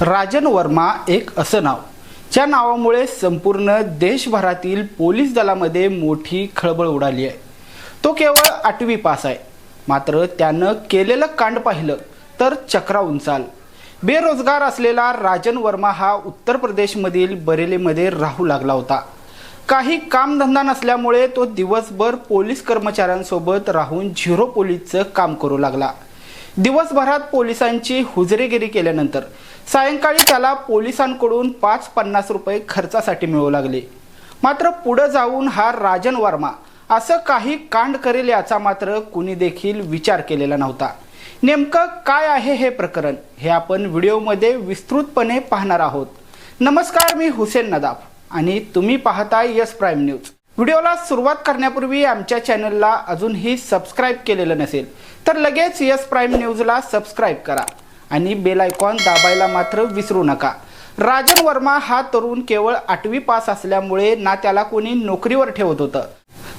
राजन वर्मा एक असं नाव. ज्या नावामुळे संपूर्ण देशभरातील पोलीस दलामध्ये मोठी खळबळ उडाली आहे. तो केवळ आठवी पास आहे. मात्र त्यानं केलेलं कांड पाहिलं तर चक्रा उंचाल. बेरोजगार असलेला राजन वर्मा हा उत्तर प्रदेशमधील बरेलीमध्ये राहू लागला होता. काही कामधंदा नसल्यामुळे तो दिवसभर पोलीस कर्मचाऱ्यांसोबत राहून झिरो पोलीसचं काम करू लागला. दिवसभरात पोलिसांची हुजरेगिरी केल्यानंतर सायंकाळी त्याला पोलिसांकडून पाच पन्नास रुपये खर्चासाठी मिळू लागले. मात्र पुढं जाऊन हा राजन वर्मा असं काही कांड करेल याचा मात्र कुणी देखील विचार केलेला नव्हता. नेमकं काय आहे हे प्रकरण हे आपण व्हिडिओमध्ये विस्तृतपणे पाहणार आहोत. नमस्कार मी हुसेन नदाफ आणि तुम्ही पाहताय यस प्राईम न्यूज. व्हिडिओला सुरुवात करण्यापूर्वी आमच्या चॅनलला अजूनही सबस्क्राईब केलेलं नसेल तर लगेच यस प्राईम न्यूजला सबस्क्राईब करा आणि बेल आयकॉन दाबायला मात्र विसरू नका. राजन वर्मा हा तरुण केवळ आठवी पास असल्यामुळे ना त्याला कोणी नोकरीवर ठेवत होतं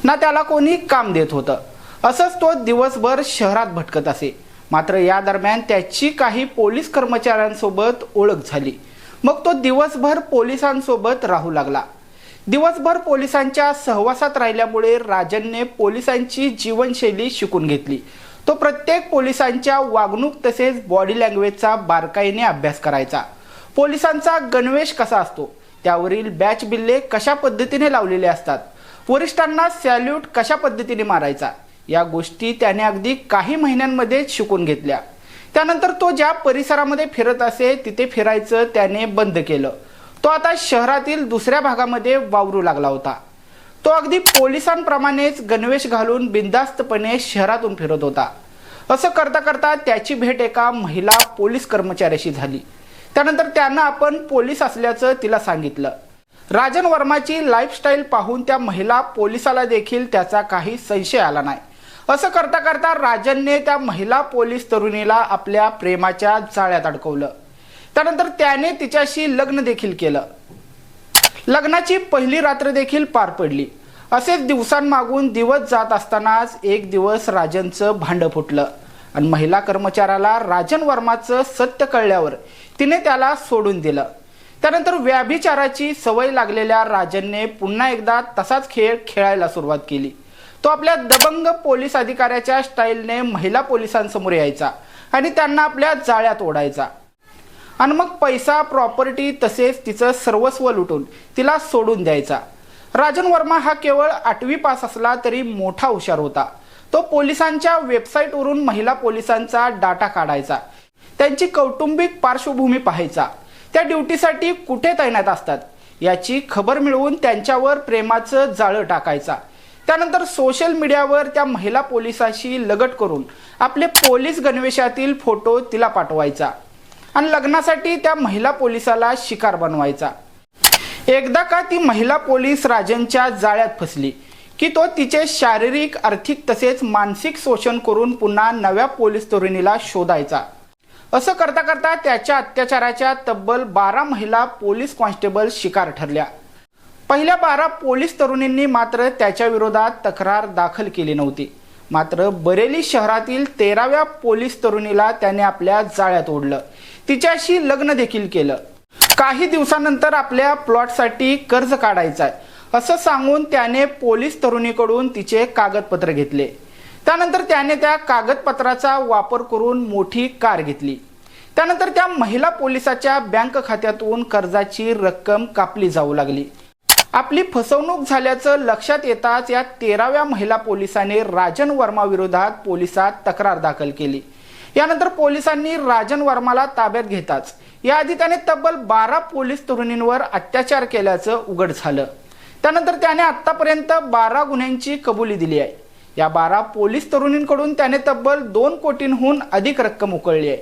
ना त्याला कोणी काम देत होतं. असंच तो दिवसभर शहरात भटकत असे. मात्र या दरम्यान त्याची काही पोलीस कर्मचाऱ्यांसोबत ओळख झाली. मग तो दिवसभर पोलिसांसोबत राहू लागला. दिवसभर पोलिसांच्या सहवासात राहिल्यामुळे राजनने पोलिसांची जीवनशैली शिकून घेतली. तो प्रत्येक पोलिसांच्या वागणूक तसेच बॉडी लँग्वेजचा बारकाईने अभ्यास करायचा. पोलिसांचा गणवेश कसा असतो? त्यावरील बॅच बिल्ले कशा पद्धतीने लावलेले असतात? वरिष्ठांना सॅल्यूट कशा पद्धतीने मारायचा? या गोष्टी त्याने अगदी काही महिन्यांमध्ये शिकून घेतल्या. त्यानंतर तो ज्या परिसरामध्ये फिरत असे तिथे फिरायचं त्याने बंद केलं. तो आता शहरातील दुसऱ्या भागामध्ये वावरू लागला होता. तो अगदी पोलिसांप्रमाणेच गणवेश घालून बिंदास्तपणे शहरातून फिरत होता. असं करता करता त्याची भेट एका महिला पोलीस कर्मचाऱ्याशी झाली. त्यानंतर त्यानं आपण पोलीस असल्याचं तिला सांगितलं. राजन वर्माची लाईफस्टाईल पाहून त्या महिला पोलिसाला देखील त्याचा काही संशय आला नाही. असं करता करता राजनने त्या महिला पोलीस तरुणीला आपल्या प्रेमाच्या जाळ्यात अडकवलं. त्यानंतर त्याने तिच्याशी लग्न देखील केलं. लग्नाची पहिली रात्र देखील पार पडली. असेच दिवसांमागून दिवस जात असतानाच एक दिवस राजनचं भांडं फुटलं. आणि महिला कर्मचाऱ्याला राजन वर्माचं सत्य कळल्यावर तिने त्याला सोडून दिलं. त्यानंतर व्याभिचाराची सवय लागलेल्या राजनने पुन्हा एकदा तसाच खेळ खेळायला सुरुवात केली. तो आपल्या दबंग पोलीस अधिकाऱ्याच्या स्टाईलने महिला पोलिसांसमोर यायचा आणि त्यांना आपल्या जाळ्यात ओढायचा. आणि मग पैसा प्रॉपर्टी तसेच तिचं सर्वस्व लुटून तिला सोडून द्यायचा. राजन वर्मा हा केवळ आठवी पास असला तरी मोठा हुशार होता. तो पोलिसांच्या वेबसाईटवरून महिला पोलिसांचा डाटा काढायचा. त्यांची कौटुंबिक पार्श्वभूमी पाहायचा. त्या ड्युटीसाठी कुठे तैनात असतात? याची खबर मिळवून त्यांच्यावर प्रेमाचं जाळं टाकायचा. त्यानंतर सोशल मीडियावर त्या महिला पोलिसाशी लगट करून आपले पोलीस गणवेशातील फोटो तिला पाठवायचा. आणि लग्नासाठी त्या महिला पोलिसाला शिकार बनवायचा. एकदा का ती महिला पोलीस राजनच्या जाळ्यात फसली की तो तिचे शारीरिक आर्थिक तसेच मानसिक शोषण करून पुन्हा नव्या पोलीस तरुणीला शोधायचा. असं करता करता त्याच्या अत्याचाराच्या तब्बल बारा महिला पोलीस कॉन्स्टेबल शिकार ठरल्या. पहिल्या बारा पोलीस तरुणींनी मात्र त्याच्या विरोधात तक्रार दाखल केली नव्हती. मात्र बरेली शहरातील तेराव्या पोलीस तरुणीला त्याने आपल्या जाळ्यात ओढलं. तिच्याशी लग्न देखील केलं. काही दिवसानंतर आपल्या प्लॉटसाठी कर्ज काढायचं आहे असं सांगून त्याने पोलीस तरुणीकडून तिचे कागदपत्र घेतले. त्यानंतर त्याने त्या कागदपत्राचा वापर करून मोठी कार घेतली. त्यानंतर त्या महिला पोलिसाच्या बँक खात्यातून कर्जाची रक्कम कापली जाऊ लागली. आपली फसवणूक झाल्याचं लक्षात येताच या तेराव्या महिला पोलिसाने राजन वर्मा विरोधात पोलिसात तक्रार दाखल केली. यानंतर पोलिसांनी राजन वर्माला ताब्यात घेताच. याआधी त्याने तब्बल बारा पोलीस तरुणींवर अत्याचार केल्याचं उघड झालं. त्यानंतर त्याने आतापर्यंत बारा गुन्ह्यांची कबुली दिली आहे. या बारा पोलीस तरुणींकडून त्याने तब्बल दोन कोटींहून अधिक रक्कम उकळली आहे.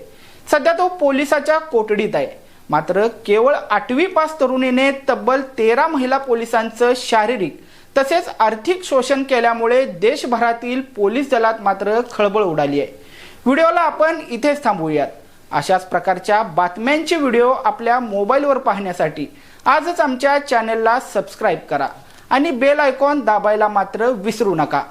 सध्या तो पोलिसाच्या कोठडीत आहे. मात्र केवळ आठवी पास तरुणीने तब्बल तेरा महिला पोलिसांचं शारीरिक तसेच आर्थिक शोषण केल्यामुळे देशभरातील पोलीस दलात मात्र खळबळ उडाली आहे. व्हिडिओला आपण इथेच थांबवूयात अशाच प्रकारच्या बातम्यांचे व्हिडिओ आपल्या मोबाईलवर पाहण्यासाठी आजच आमच्या चॅनेलला सबस्क्राईब करा आणि बेल आयकॉन दाबायला मात्र विसरू नका.